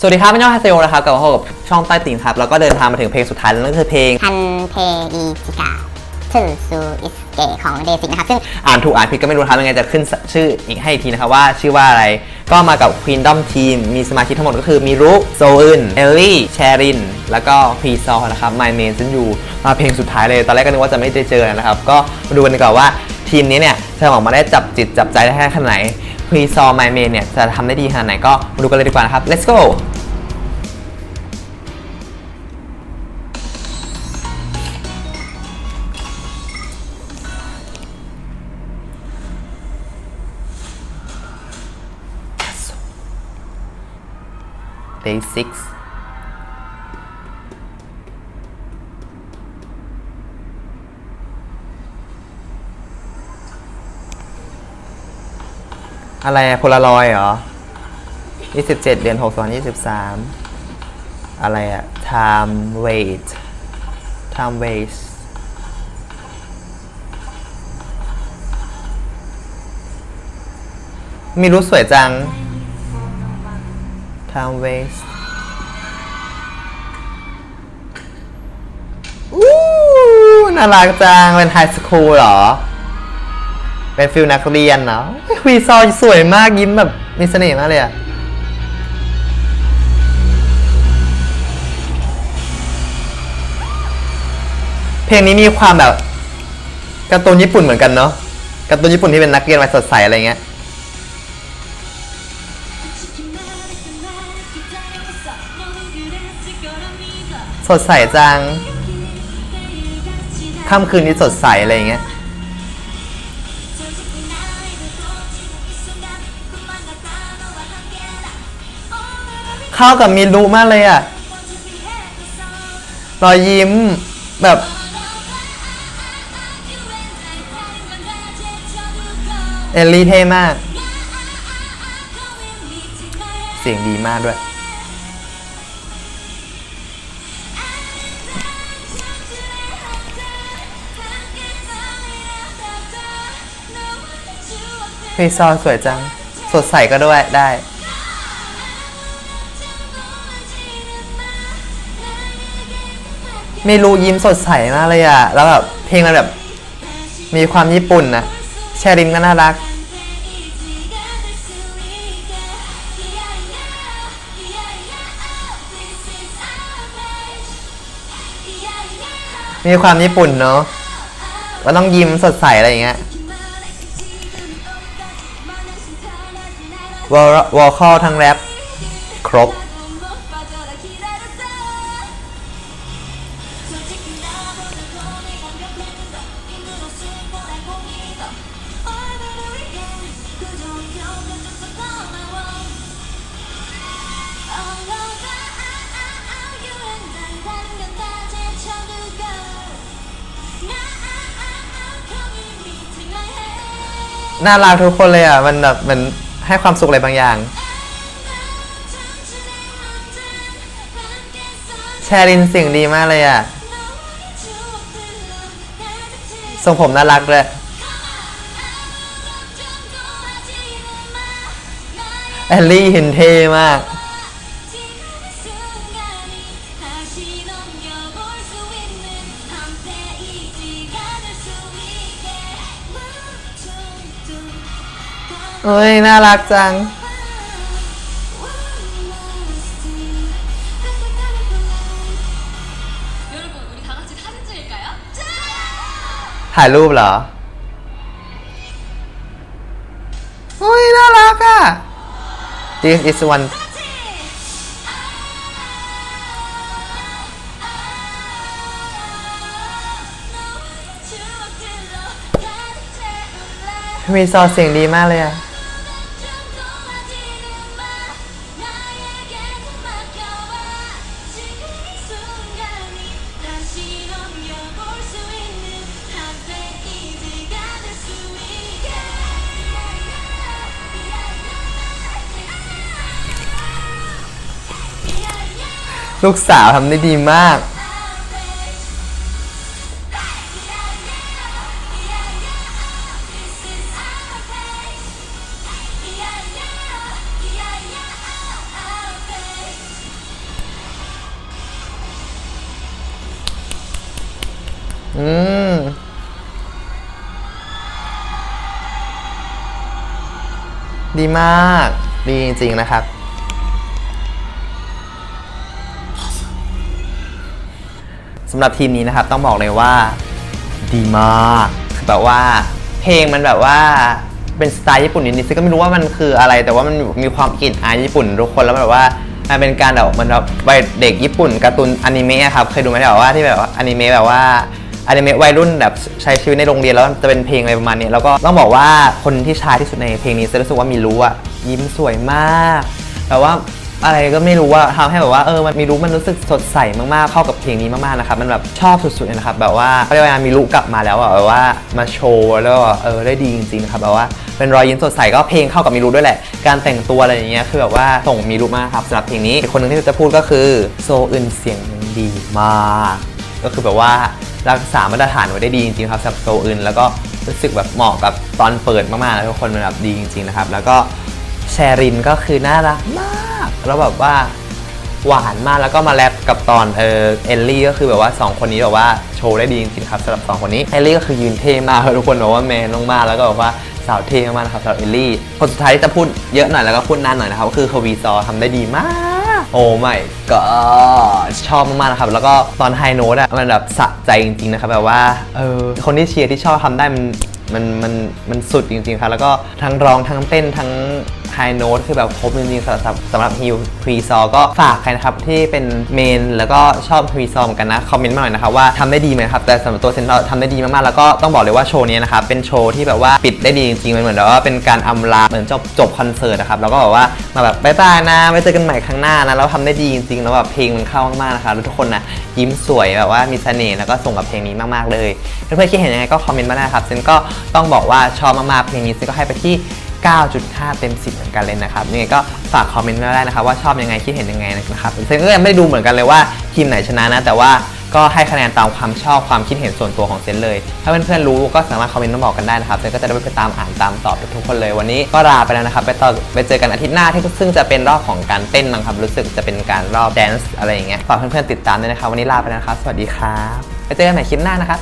สวัสดีครับพี่น้องฮาเซโอนะครับกลับมาพบกับช่องใต้ติ่งครับแล้วก็เดินทางมาถึงเพลงสุดท้ายแล้วนั่นคือเพลงฮันเพอีจิกาชื่อซูอิสเกะของเดซิกนะครับซึ่งอ่านถูกอ่านผิดก็ไม่รู้ครับยังไงจะขึ้นชื่ออีกให้อีกทีนะครับว่าชื่อว่าอะไร ก็มากับ Queendom Team มีสมาชิกทั้งหมดก็คือมีรุโซอึนเอลลี่แชริน แล้วก็พรีซอนะครับ My Main ซึ่งอยู่มาเพลงสุดท้ายเลย ตอนแรกก็นึกว่าจะไม่ได้เจอนะครับ ก็มาดูกันดีกว่าว่าทีมนี้เนี่ยจะออกมาได้จับจิตจับใจได้แค่ขนาดไหนพรีซอ My Main เนี่ยจะทำได้ดีขนาดไหนก็มาดูกันเลยดีกว่านะครับ let's go day six อะไรโพลารอยเหรอ 27 เดือน6 2023 อะไรอะ time wait time waste มีรู้สวยจัง time waste อู้น่ารักจัง เป็นไฮสคูลเหรอ เป็นฟิลนักเรียนเนาะวีซอยสวยมากยิ้มแบบมีเสน่ห์มากเลยอะเพลงนี้มีความแบบการ์ตูนญี่ปุ่นเหมือนกันเนาะการ์ตูนญี่ปุ่นที่เป็นนักเรียนวัยสดใสอะไรเงี้ย สดใสจังค่ำคืนนี้สดใสอะไรเงี้ยเข้ากับมิรุมากเลยอะรอยยิ้มแบบเอลลี่เท่มาก เสียงดีมากด้วย พีซอนสวยจัง สดใสก็ด้วยได้ ไม่รู้ยิ้มสดใสมากเลยอะแล้วแบบเพลงมันแบบ มีความญี่ปุ่นนะแชรินก็น่ารัก มีความญี่ปุ่นเนาะว่าต้องยิ้มสดใสอะไรอย่างเงี้ย วอลวอลคอลทั้งแรปครบ น่ารักทุกคนเลยอะ มันแบบมัน ให้ความสุขอะไรบางอย่าง แชรินเสียงดีมากเลยอะทรงผมน่ารักเลยแอลลี่เห็นเท่มาก เฮ้ย น่ารักจัง 여러분 우리 다 같이 사진 찍을까요? ถ่ายรูปเหรอเฮ้ย น่ารักอ่ะ This is one มีซอเสียงดีมากเลยอ่ะ ลูกสาวทำได้ดีมาก อืม ดีมาก ดีจริงๆนะครับ สำหรับทีมนี้นะครับต้องบอกเลยว่าดีมากคือแบบว่าเพลงมันแบบว่าเป็นสไตล์ญี่ปุ่นนิดๆซึ่งก็ไม่รู้ว่ามันคืออะไร แต่ว่ามันมีความกลิ่นอายญี่ปุ่นทุกคนแล้วแบบว่ามันเป็นการแบบมันแบบวัยเด็กญี่ปุ่นการ์ตูนอนิเมะครับเคยดูไหมแบบว่าที่แบบว่าอนิเมะแบบว่าอนิเมะวัยรุ่นแบบใช้ชีวิตในโรงเรียนแล้วจะเป็นเพลงอะไรประมาณนี้แล้วก็ต้องบอกว่าคนที่ชายที่สุดในเพลงนี้จะรู้สึกว่ามีรู้อะยิ้มสวยมากแบบว่า อะไรก็ไม่รู้ว่าทำให้แบบว่าเออมันมีรู้มันรู้สึกสดใสมากๆเข้ากับเพลงนี้มากๆนะครับมันแบบชอบสุดๆเลยนะครับแบบว่าเขาเรียกว่ามีรู้กลับมาแล้วอะแบบว่ามาโชว์แล้วก็เออได้ดีจริงๆนะครับแบบว่าเป็นรอยยิ้มสดใสก็เพลงเข้ากับมีรู้ด้วยแหละ การแต่งตัวอะไรอย่างเงี้ยคือแบบว่าส่งมีรู้มากครับสำหรับเพลงนี้อีกคนหนึ่งที่จะพูดก็คือโซอึนเสียงดีมากก็คือแบบว่ารักษามาตรฐานไว้ได้ดีจริงๆครับสำหรับโซอึนแล้วก็รู้สึกแบบเหมาะกับตอนเปิดมากๆแล้วทุกคนมันแบบดีจริงๆนะครับแล้วก็แชรินก็คือน่ารักมาก แล้วแบบว่าหวานมากแล้วก็มาแรปกับตอนเออเอลลี่ก็คือแบบว่า 2 คนนี้แบบว่าโชว์ได้ดีจริงๆครับสำหรับ 2 คนนี้เอลลี่ก็คือยืนเท่มากทุกคนบอกว่าแมนมากๆแล้วก็แบบว่าสาวเท่มากๆนะครับสำหรับเอลลี่ คนสุดท้ายที่จะพูดเยอะหน่อยแล้วก็พูดนานหน่อยนะครับก็คือควีซอทำได้ดีมาก โอ้ไม่ก็ชอบมากๆนะครับ แล้วก็ตอนไฮโน้ตอะมันแบบสะใจจริงๆนะครับแบบว่าเออคนที่เชียร์ที่ชอบทำได้มันมันมันมันสุดจริงๆครับแล้วก็ทั้งร้องทั้งเต้นทั้งไฮโน้ตคือแบบครบจริงๆสำหรับสำหรับฮิวพรีซอก็ฝากใครนะครับที่เป็นเมนแล้วก็ชอบพรีซอเหมือนกันนะคอมเมนต์มาหน่อยนะครับว่าทำได้ดีไหมครับแต่สำหรับตัวเซนเราทำได้ดีมากๆแล้วก็ต้องบอกเลยว่าโชว์นี้นะครับเป็นโชว์ที่แบบว่าปิดได้ดีจริงๆมันเหมือนแบบว่าเป็นการอำลาเหมือนจบจบคอนเสิร์ตนะครับแล้วก็แบบว่ามาแบบบายบายนะไว้เจอกันใหม่ครั้งหน้านะแล้วทำได้ดีจริงๆแล้วแบบเพลงมันเข้ามากๆนะครับแล้วทุกคนนะยิ้มสวยแบบว่ามีเสน่ห์แล้วก็ส่งกับเพลงนี้มากๆเลยเพื่อนๆคิดเห็นยังไงก็คอมเมนต์มาได้ครับเซนก็ต้องบอกว่าชอบมากๆเพลงนี้เซนก็ให้ไปที่ 9.5 เต็ม 10 เหมือนกันเลยนะครับยังไงก็ฝากคอมเมนต์มาได้นะครับว่าชอบยังไงคิดเห็นยังไงนะครับเซนก็ยังไม่ได้ดูเหมือนกันเลยว่าทีมไหนชนะนะ แต่ว่าก็ให้คะแนนตามความชอบความคิดเห็นส่วนตัวของเซนเลย ถ้าเพื่อนๆรู้ก็สามารถคอมเมนต์มาบอกกันได้นะครับเซนก็จะได้ไปตามอ่านตามตอบทุกคนเลยวันนี้ก็ลาไปแล้วนะครับ ไปต่อไปเจอกันอาทิตย์หน้าที่ซึ่งจะเป็นรอบของการเต้นนะครับรู้สึกจะเป็นการรอบแดนซ์อะไรอย่างเงี้ยฝากเพื่อนๆติดตามด้วยนะครับวันนี้ลาไปแล้วครับ สวัสดีครับไปเจอกันใหม่คลิปหน้านะครับ